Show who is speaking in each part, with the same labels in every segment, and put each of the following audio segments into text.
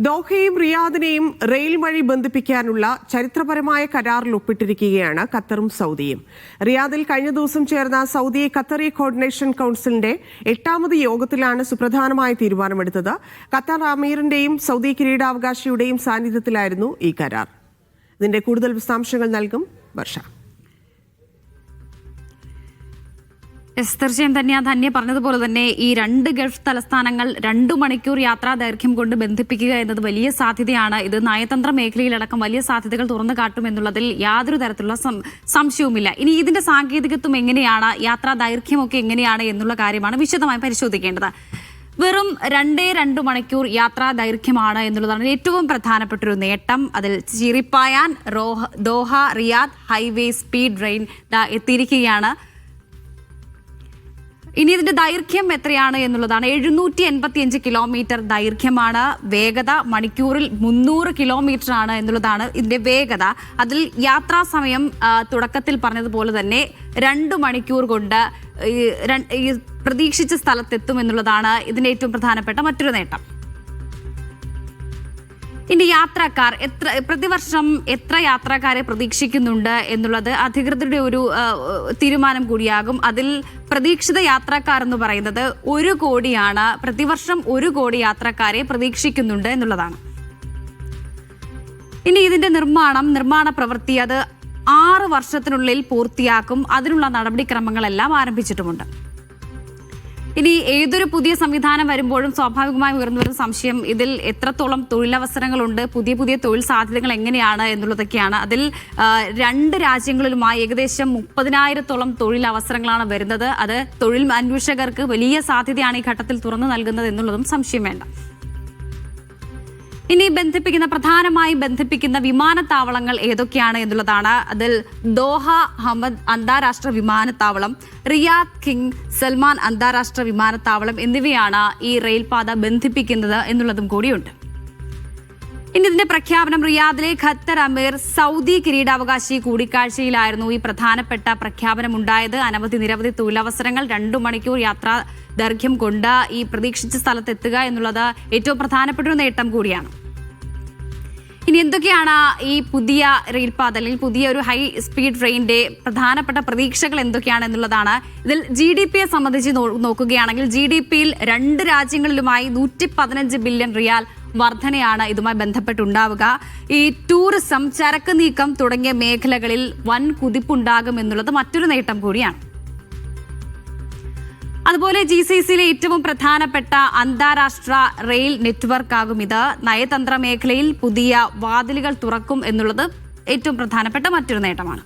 Speaker 1: ദോഹയും റിയാദിനെയും rail വഴി ബന്ധിപ്പിക്കാനുള്ള ചരിത്രപരമായ കരാറിൽ ഒപ്പിട്ടിരിക്കുകയാണ് ഖത്തറും സൗദിയും. റിയാദിൽ കഴിഞ്ഞ ദിവസം ചേർന്ന സൗദി ഖത്തറി കോർഡിനേഷൻ കൌൺസിലിന്റെ എട്ടാമത് യോഗത്തിലാണ് സുപ്രധാനമായ തീരുമാനമെടുത്തത്. ഖത്തർ അമീറിന്റെയും സൗദി കിരീടാവകാശിയുടെയും സാന്നിധ്യത്തിലായിരുന്നു ഈ കരാർ. ഇതിന്റെ കൂടുതൽ വിശദാംശങ്ങൾ നൽകും വർഷ.
Speaker 2: എസ് തീർച്ചയായും തന്നെ ധന്യ പറഞ്ഞതുപോലെ തന്നെ ഈ രണ്ട് ഗൾഫ് തലസ്ഥാനങ്ങൾ രണ്ടു മണിക്കൂർ യാത്രാ ദൈർഘ്യം കൊണ്ട് ബന്ധിപ്പിക്കുക എന്നത് വലിയ സാധ്യതയാണ്. ഇത് നയതന്ത്ര മേഖലയിലടക്കം വലിയ സാധ്യതകൾ തുറന്നു കാട്ടും എന്നുള്ളതിൽ യാതൊരു തരത്തിലുള്ള സംശയവുമില്ല. ഇനി ഇതിന്റെ സാങ്കേതികത്വം എങ്ങനെയാണ് യാത്രാ ദൈർഘ്യമൊക്കെ എങ്ങനെയാണ് എന്നുള്ള കാര്യമാണ് വിശദമായി പരിശോധിക്കേണ്ടത്. വെറും രണ്ടേ രണ്ട് മണിക്കൂർ യാത്രാ ദൈർഘ്യമാണ് എന്നുള്ളതാണ് ഏറ്റവും പ്രധാനപ്പെട്ട ഒരു നേട്ടം. അതിൽ ചിരിപ്പായാൻ Roha Doha Riyadh highway speed train എത്തിയിരിക്കുകയാണ്. ഇനി ഇതിന്റെ ദൈർഘ്യം എത്രയാണ് എന്നുള്ളതാണ്. എഴുന്നൂറ്റി എൺപത്തി അഞ്ച് കിലോമീറ്റർ ദൈർഘ്യമാണ്. വേഗത മണിക്കൂറിൽ മുന്നൂറ് കിലോമീറ്റർ ആണ് എന്നുള്ളതാണ് ഇതിന്റെ വേഗത. അതിൽ യാത്രാ സമയം തുടക്കത്തിൽ പറഞ്ഞതുപോലെ തന്നെ രണ്ട് മണിക്കൂർ കൊണ്ട് പ്രതീക്ഷിച്ച സ്ഥലത്തെത്തും എന്നുള്ളതാണ് ഇതിന്റെ ഏറ്റവും പ്രധാനപ്പെട്ട മറ്റൊരു നേട്ടം. ഇനി യാത്രക്കാർ എത്ര പ്രതിവർഷം എത്ര യാത്രക്കാരെ പ്രതീക്ഷിക്കുന്നുണ്ട് എന്നുള്ളത് അധികൃതരുടെ ഒരു തീരുമാനം കൂടിയാകും. അതിൽ പ്രതീക്ഷിത യാത്രക്കാർ എന്ന് പറയുന്നത് ഒരു കോടിയാണ്. പ്രതിവർഷം ഒരു കോടി യാത്രക്കാരെ പ്രതീക്ഷിക്കുന്നുണ്ട് എന്നുള്ളതാണ്. ഇനി ഇതിന്റെ നിർമ്മാണം നിർമ്മാണ പ്രവൃത്തി അത് ആറ് വർഷത്തിനുള്ളിൽ പൂർത്തിയാക്കും. അതിനുള്ള നടപടിക്രമങ്ങളെല്ലാം ആരംഭിച്ചിട്ടുമുണ്ട്. ഇനി ഏതൊരു പുതിയ സംവിധാനം വരുമ്പോഴും സ്വാഭാവികമായി ഉയർന്നു വരുന്ന സംശയം ഇതിൽ എത്രത്തോളം തൊഴിലവസരങ്ങളുണ്ട് പുതിയ പുതിയ തൊഴിൽ സാധ്യതകൾ എങ്ങനെയാണ് എന്നുള്ളതൊക്കെയാണ്. അതിൽ രണ്ട് രാജ്യങ്ങളിലുമായി ഏകദേശം മുപ്പതിനായിരത്തോളം തൊഴിലവസരങ്ങളാണ് വരുന്നത്. അത് തൊഴിൽ അന്വേഷകർക്ക് വലിയ സാധ്യതയാണ് ഈ ഘട്ടത്തിൽ തുറന്നു നൽകുന്നത് എന്നുള്ളതും സംശയം വേണ്ട. ഇനി ബന്ധിപ്പിക്കുന്ന പ്രധാനമായും ബന്ധിപ്പിക്കുന്ന വിമാനത്താവളങ്ങൾ ഏതൊക്കെയാണ് എന്നുള്ളതാണ്. അതിൽ ദോഹ ഹമദ് അന്താരാഷ്ട്ര വിമാനത്താവളം റിയാദ് കിങ് സൽമാൻ അന്താരാഷ്ട്ര വിമാനത്താവളം എന്നിവയാണ് ഈ റെയിൽപാത ബന്ധിപ്പിക്കുന്നത് എന്നുള്ളതും കൂടിയുണ്ട്. ഇനി ഇതിന്റെ പ്രഖ്യാപനം റിയാദിലെ ഖത്തർ അമീർ സൗദി കിരീടാവകാശി കൂടിക്കാഴ്ചയിലായിരുന്നു ഈ പ്രധാനപ്പെട്ട പ്രഖ്യാപനം ഉണ്ടായത് അനവധി നിരവധി തൊഴിലവസരങ്ങൾ രണ്ടു മണിക്കൂർ യാത്രാ ദൈർഘ്യം കൊണ്ട് ഈ പ്രതീക്ഷിച്ച സ്ഥലത്തെത്തുക എന്നുള്ളത് ഏറ്റവും പ്രധാനപ്പെട്ട ഒരു നേട്ടം കൂടിയാണ്. ഇനി എന്തൊക്കെയാണ് ഈ പുതിയ റെയിൽപാത അല്ലെങ്കിൽ പുതിയ ഒരു ഹൈ സ്പീഡ് ട്രെയിനിന്റെ പ്രധാനപ്പെട്ട പ്രതീക്ഷകൾ എന്തൊക്കെയാണ് എന്നുള്ളതാണ്. ഇതിൽ ജി ഡി പിയെ സംബന്ധിച്ച് നോക്കുകയാണെങ്കിൽ ജി ഡി പിയിൽ രണ്ട് രാജ്യങ്ങളിലുമായി നൂറ്റി പതിനഞ്ച് ബില്യൺ റിയാൽ വർധനയാണ് ഇതുമായി ബന്ധപ്പെട്ടുണ്ടാവുക. ഈ ടൂറിസം ചരക്ക് നീക്കം തുടങ്ങിയ മേഖലകളിൽ വൻ കുതിപ്പുണ്ടാകും എന്നുള്ളത് മറ്റൊരു നേട്ടം കൂടിയാണ്. അതുപോലെ ജി സി സിയിലെ ഏറ്റവും പ്രധാനപ്പെട്ട അന്താരാഷ്ട്ര റെയിൽ നെറ്റ്വർക്കാകും ഇത്. നയതന്ത്ര മേഖലയിൽ പുതിയ വാതിലുകൾ തുറക്കും എന്നുള്ളത് ഏറ്റവും പ്രധാനപ്പെട്ട മറ്റൊരു നേട്ടമാണ്.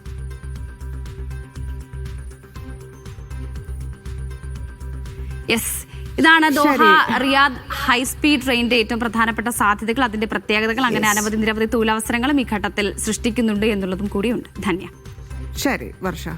Speaker 2: യെസ് ഇതാണ് ദോഹ റിയാദ് ഹൈസ്പീഡ് ട്രെയിനിന്റെ ഏറ്റവും പ്രധാനപ്പെട്ട സാധ്യതകൾ. അതിന്റെ പ്രത്യേകതകൾ അങ്ങനെ അനവധി നിരവധി തൊഴിലവസരങ്ങളും ഈ ഘട്ടത്തിൽ സൃഷ്ടിക്കുന്നുണ്ട് എന്നുള്ളതും കൂടിയുണ്ട്. ധന്യ.
Speaker 1: ശരി വർഷ.